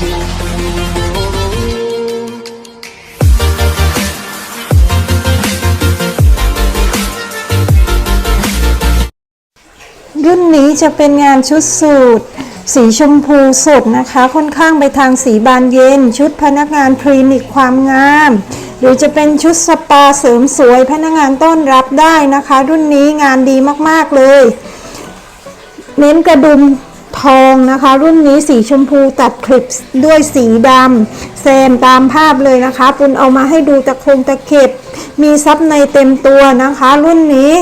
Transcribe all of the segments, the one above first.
รุ่นนี้จะเป็นงานชุดสูทสีชมพูสดนะคะ ค่อนข้างไปทางสีบานเย็น ชุดพนักงานคลินิกความงาม หรือจะเป็นชุดสปาเสริมสวยพนักงานต้อนรับได้นะคะ รุ่นนี้งานดีมาก ๆ เลย เน้นกระดุม ทองนะคะ รุ่นนี้สีชมพูตัดคลิปด้วยสีดำแซมตามภาพเลยนะคะปุณเอามาให้ดูตะคงตะเข็บ มีซับในเต็มตัวนะคะ รุ่นนี้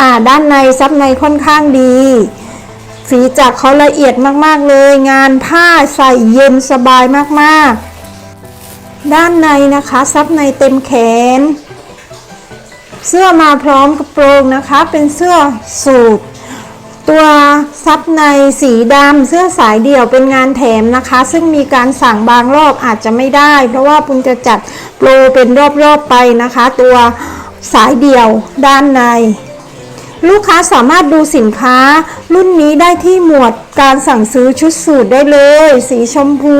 อ่าด้านในซับในค่อนข้างดีสีจักเขาละเอียดมากๆเลย งานผ้าใส่เย็นสบายมากๆ ด้านในนะคะซับในเต็มแขน เสื้อมาพร้อมกระโปรงนะคะ เป็นเสื้อสูท ตัวซับในสีดำเสื้อสายเดี่ยวเป็นงานแถมนะคะ ซึ่งมีการสั่งบางรอบอาจจะไม่ได้ เพราะว่าปุณจะจัดโปรเป็นรอบๆไปนะคะ ตัวสายเดี่ยวด้านใน ลูกค้าสามารถดูสินค้า รุ่นนี้ได้ที่หมวดการสั่งซื้อชุดสูทได้เลย สีชมพู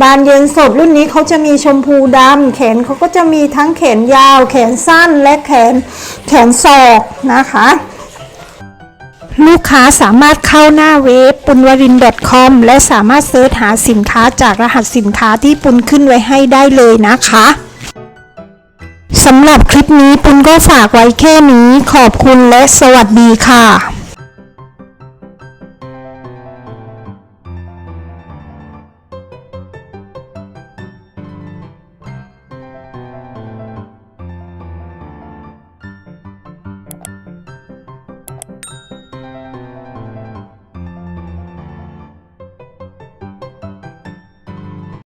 บานเย็นสดรุ่นนี้เขาจะมีชมพูดำแขนเขาก็จะมีทั้งแขนยาว แขนสั้นและแขนแขนศอกนะคะ ลูกค้าสามารถเข้าหน้าเว็บปุณวริน .com และสามารถเสิร์ชหาสินค้าจากรหัสสินค้าที่ปุณขึ้นไว้ให้ได้เลยนะคะสำหรับคลิปนี้ปุณก็ฝากไว้แค่นี้ขอบคุณและสวัสดีค่ะ